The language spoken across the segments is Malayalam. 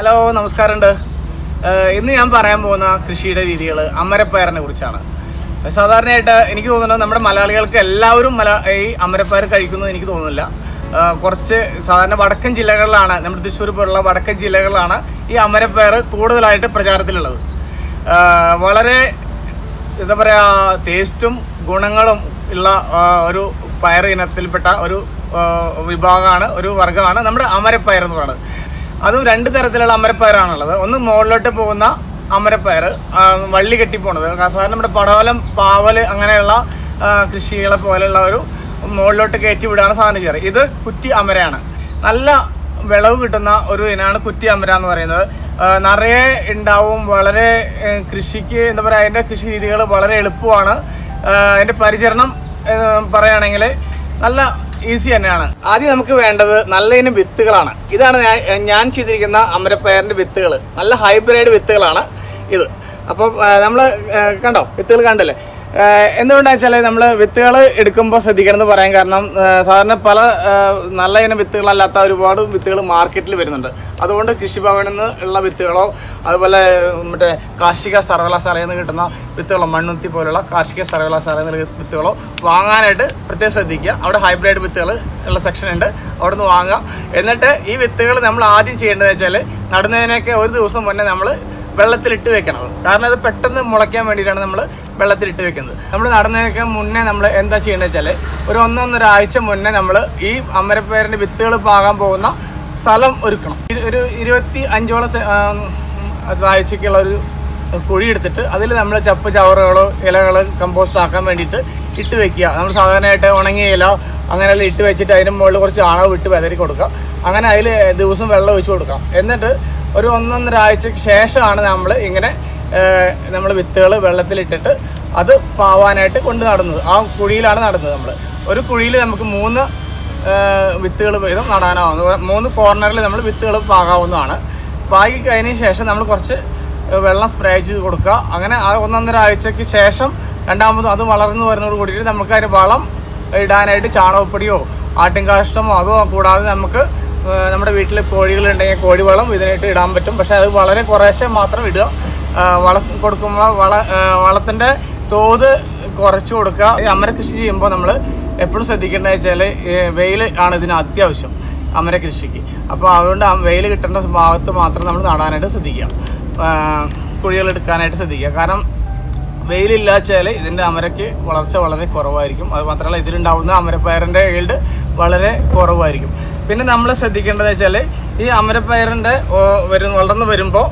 ഹലോ നമസ്കാരമുണ്ട്. ഇന്ന് ഞാൻ പറയാൻ പോകുന്ന കൃഷിയുടെ രീതികൾ അമരപ്പയറിനെ കുറിച്ചാണ്. സാധാരണയായിട്ട് എനിക്ക് തോന്നുന്നത് നമ്മുടെ മലയാളികൾക്ക് എല്ലാവരും മല ഈ അമരപ്പയർ കഴിക്കുന്നു എനിക്ക് തോന്നുന്നില്ല. കുറച്ച് സാധാരണ വടക്കൻ ജില്ലകളിലാണ് നമ്മുടെ തൃശ്ശൂർ പോലുള്ള വടക്കൻ ജില്ലകളിലാണ് ഈ അമരപ്പയർ കൂടുതലായിട്ട് പ്രചാരത്തിലുള്ളത്. വളരെ എന്താ പറയുക ടേസ്റ്റും ഗുണങ്ങളും ഉള്ള ഒരു പയർ ഇനത്തിൽപ്പെട്ട ഒരു വിഭാഗമാണ് ഒരു വർഗമാണ് നമ്മുടെ അമരപ്പയർ എന്ന് പറയുന്നത്. അതും രണ്ട് തരത്തിലുള്ള അമരപ്പയറാണുള്ളത്. ഒന്ന് മുകളിലോട്ട് പോകുന്ന അമരപ്പയർ വള്ളി കെട്ടിപ്പോണത് സാധാരണ നമ്മുടെ പടവലം പാവൽ അങ്ങനെയുള്ള കൃഷികളെ പോലെയുള്ള ഒരു മുകളിലോട്ട് കയറ്റി വിടാണ് സാധനം ചെയ്യാറ് ഇത് കുറ്റി അമരയാണ്. നല്ല വിളവ് കിട്ടുന്ന ഒരു ഇനമാണ് കുറ്റി അമര എന്ന് പറയുന്നത്. നിറയെ ഉണ്ടാവും വളരെ കൃഷിക്ക് എന്താ പറയുക അതിന്റെ കൃഷി രീതികൾ വളരെ എളുപ്പമാണ്. അതിന്റെ പരിചരണം പറയുകയാണെങ്കിൽ നല്ല ഈസി തന്നെയാണ്. ആദ്യം നമുക്ക് വേണ്ടത് നല്ല ഇനം വിത്തുകളാണ്. ഇതാണ് ഞാൻ ചെയ്തിരിക്കുന്ന അമരപ്പയറിന്റെ വിത്തുകൾ നല്ല ഹൈബ്രിഡ് വിത്തുകളാണ് ഇത്. അപ്പം നമ്മൾ കണ്ടോ? വിത്തുകൾ കണ്ടല്ലേ? എന്തുകൊണ്ടാണെന്ന് വെച്ചാൽ നമ്മൾ വിത്തുകൾ എടുക്കുമ്പോൾ ശ്രദ്ധിക്കണം എന്ന് പറയാൻ കാരണം സാധാരണ പല നല്ല ഇനം വിത്തുകളല്ലാത്ത ഒരുപാട് വിത്തുകൾ മാർക്കറ്റിൽ വരുന്നുണ്ട്. അതുകൊണ്ട് കൃഷിഭവനിൽ നിന്ന് ഉള്ള വിത്തുകളോ അതുപോലെ മറ്റേ കാർഷിക സർവകലാശാലയിൽ നിന്ന് കിട്ടുന്ന വിത്തുകളോ മണ്ണുത്തി പോലുള്ള കാർഷിക സർവകലാശാലയിൽ നിന്ന് വിത്തുകളോ വാങ്ങാനായിട്ട് പ്രത്യേകം ശ്രദ്ധിക്കുക. അവിടെ ഹൈബ്രിഡ് വിത്തുകൾ ഉള്ള സെക്ഷൻ ഉണ്ട്. അവിടെ നിന്ന് വാങ്ങുക എന്നിട്ട് ഈ വിത്തുകൾ നമ്മൾ ആദ്യം ചെയ്യേണ്ടതെന്ന് വെച്ചാൽ നടുന്നതിനൊക്കെ ഒരു ദിവസം മുന്നേ നമ്മൾ വെള്ളത്തിലിട്ട് വെക്കണം. കാരണം അത് പെട്ടെന്ന് മുളയ്ക്കാൻ വേണ്ടിയിട്ടാണ് നമ്മൾ വെള്ളത്തിലിട്ട് വെക്കുന്നത്. നമ്മൾ നടന്നതിനൊക്കെ മുന്നേ നമ്മൾ എന്താ ചെയ്യേണ്ടത് വെച്ചാൽ ഒരു ഒന്നൊന്നര ആഴ്ച മുന്നേ നമ്മൾ ഈ അമരപ്പയറിന്റെ വിത്തുകൾ പാകാൻ പോകുന്ന സ്ഥലം ഒരുക്കണം. ഒരു ഇരുപത്തി അഞ്ചോളം ആഴ്ചക്കുള്ള ഒരു കുഴി എടുത്തിട്ട് അതിൽ നമ്മൾ ചപ്പ് ചവറുകളോ ഇലകൾ കമ്പോസ്റ്റ് ആക്കാൻ വേണ്ടിയിട്ട് ഇട്ട് വെക്കുക. നമ്മൾ സാധാരണയായിട്ട് ഉണങ്ങിയ ഇല അങ്ങനെയെല്ലാം ഇട്ട് വെച്ചിട്ട് അതിന് മുകളിൽ കുറച്ച് ആണവ് ഇട്ട് വെതറി കൊടുക്കുക. അങ്ങനെ അതിൽ ദിവസം വെള്ളം ഒഴിച്ചു കൊടുക്കാം എന്നിട്ട് ഒരു ഒന്നൊന്നര ആഴ്ചക്ക് ശേഷമാണ് നമ്മൾ ഇങ്ങനെ നമ്മൾ വിത്തുകൾ വെള്ളത്തിലിട്ടിട്ട് അത് പാവാനായിട്ട് കൊണ്ട് നടന്നത്. ആ കുഴിയിലാണ് നടന്നത് നമ്മൾ ഒരു കുഴിയിൽ നമുക്ക് മൂന്ന് വിത്തുകൾ വീതം നടാനാവുന്നു. മൂന്ന് കോർണറിൽ നമ്മൾ വിത്തുകൾ പാകാവുന്നതാണ്. പാകി കഴിഞ്ഞ ശേഷം നമ്മൾ കുറച്ച് വെള്ളം സ്പ്രേ ചെയ്ത് കൊടുക്കുക. അങ്ങനെ ആ ഒന്നൊന്നര ആഴ്ചയ്ക്ക് ശേഷം രണ്ടാമതും അത് വളർന്നു വരുന്നതോട് കൂടിയിട്ട് നമുക്ക് അതിന് വളം ഇടാനായിട്ട് ചാണകപ്പൊടിയോ ആട്ടിൻകാഷ്ടമോ അതോ കൂടാതെ നമുക്ക് നമ്മുടെ വീട്ടിൽ കോഴികളുണ്ടെങ്കിൽ കോഴിവളം ഇതിനായിട്ട് ഇടാൻ പറ്റും. പക്ഷേ അത് വളരെ കുറേശ്ശെ മാത്രം ഇടുക. വള കൊടുക്കുമ്പോൾ വള വളത്തിന്റെ തോത് കുറച്ച് കൊടുക്കുക. അമര കൃഷി ചെയ്യുമ്പോൾ നമ്മൾ എപ്പോഴും ശ്രദ്ധിക്കേണ്ടത് വെച്ചാൽ വെയിൽ ആണ് ഇതിന് അത്യാവശ്യം അമര കൃഷിക്ക്. അപ്പോൾ അതുകൊണ്ട് വെയിൽ കിട്ടേണ്ട ഭാഗത്ത് മാത്രം നമ്മൾ നടാനായിട്ട് ശ്രദ്ധിക്കുക. കുഴികൾ എടുക്കാനായിട്ട് ശ്രദ്ധിക്കുക. കാരണം വെയിലില്ലാച്ചാൽ ഇതിന്റെ അമരയ്ക്ക് വളർച്ച വളരെ കുറവായിരിക്കും. അത് മാത്രമല്ല ഇതിലുണ്ടാവുന്ന അമരപ്പയറിന്റെ ഈൽഡ് വളരെ കുറവായിരിക്കും. പിന്നെ നമ്മൾ ശ്രദ്ധിക്കേണ്ടത് വെച്ചാൽ ഈ അമരപ്പയറിന്റെ വരുന്ന വളർന്ന് വരുമ്പോൾ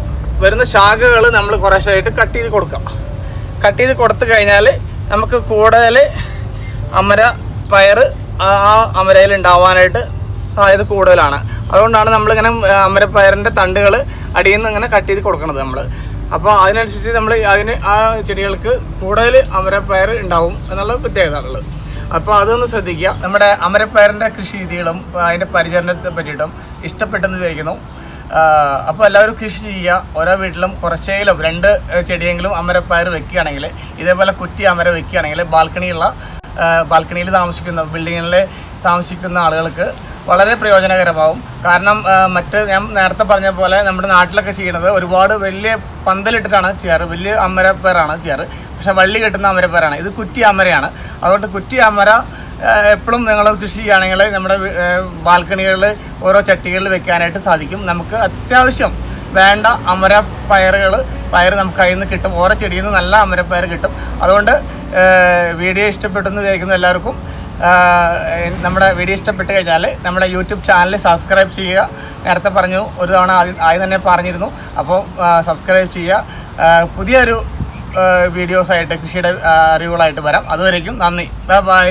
വരുന്ന ശാഖകൾ നമ്മൾ കുറേശ്ശായിട്ട് കട്ട് ചെയ്ത് കൊടുക്കാം. കട്ട് ചെയ്ത് കൊടുത്തു കഴിഞ്ഞാൽ നമുക്ക് കൂടുതൽ അമര പയർ ആ അമരയിൽ ഉണ്ടാവാനായിട്ട് സാധ്യത കൂടുതലാണ്. അതുകൊണ്ടാണ് നമ്മളിങ്ങനെ അമരപ്പയറിന്റെ തണ്ടുകൾ അടിയിൽ നിന്ന് ഇങ്ങനെ കട്ട് ചെയ്ത് കൊടുക്കുന്നത് നമ്മൾ അപ്പോൾ അതിനനുസരിച്ച് നമ്മൾ അതിന് ആ ചെടികൾക്ക് കൂടുതൽ അമരപ്പയർ ഉണ്ടാവും എന്നുള്ള പ്രത്യേകത ഉള്ളത് അപ്പോൾ അതൊന്ന് ശ്രദ്ധിക്കുക. നമ്മുടെ അമരപ്പയറിന്റെ കൃഷി രീതികളും അതിന്റെ പരിചരണത്തെ പറ്റിയിട്ടും ഇഷ്ടപ്പെട്ടെന്ന് വിചാരിക്കുന്നു. അപ്പോൾ എല്ലാവരും കൃഷി ചെയ്യുക. ഓരോ വീട്ടിലും കുറച്ചെങ്കിലും രണ്ട് ചെടിയെങ്കിലും അമരപ്പയർ വെക്കുകയാണെങ്കിൽ ഇതേപോലെ കുറ്റി അമര വെക്കുകയാണെങ്കിൽ ബാൽക്കണിയുള്ള ബാൽക്കണിയിൽ താമസിക്കുന്ന ബിൽഡിങ്ങിൽ താമസിക്കുന്ന ആളുകൾക്ക് വളരെ പ്രയോജനകരമാവും. കാരണം മറ്റ് ഞാൻ നേരത്തെ പറഞ്ഞ പോലെ നമ്മുടെ നാട്ടിലൊക്കെ ചെയ്യണത് ഒരുപാട് വലിയ പന്തലിട്ടിട്ടാണ് ചെയ്യാറ്. വലിയ അമരപ്പയറാണ് ചെയ്യാറ്. പക്ഷെ വള്ളി കെട്ടുന്ന അമരപ്പയറാണ് ഇത് കുറ്റി അമരയാണ്. അതുകൊണ്ട് കുറ്റി അമര എപ്പോഴും നിങ്ങൾ കൃഷി ചെയ്യുകയാണെങ്കിൽ നമ്മുടെ ബാൽക്കണികളിൽ ഓരോ ചട്ടികളിൽ വെക്കാനായിട്ട് സാധിക്കും. നമുക്ക് അത്യാവശ്യം വേണ്ട അമര പയറുകൾ പയർ നമുക്ക് കയ്യിൽ നിന്ന് കിട്ടും. ഓരോ ചെടിയിൽ നിന്ന് നല്ല അമരപ്പയർ കിട്ടും. അതുകൊണ്ട് വീഡിയോ ഇഷ്ടപ്പെട്ടെന്ന് വിചാരിക്കുന്ന എല്ലാവർക്കും. നമ്മുടെ വീഡിയോ ഇഷ്ടപ്പെട്ട് കഴിഞ്ഞാൽ നമ്മുടെ യൂട്യൂബ് ചാനൽ സബ്സ്ക്രൈബ് ചെയ്യുക. നേരത്തെ പറഞ്ഞു ഒരു തവണ ആദ്യം തന്നെ പറഞ്ഞിരുന്നു. അപ്പോൾ സബ്സ്ക്രൈബ് ചെയ്യുക. പുതിയൊരു വീഡിയോസായിട്ട് കൃഷിയുടെ അറിവുകളായിട്ട് വരാം. അതുവരേക്കും നന്ദി. Bye bye.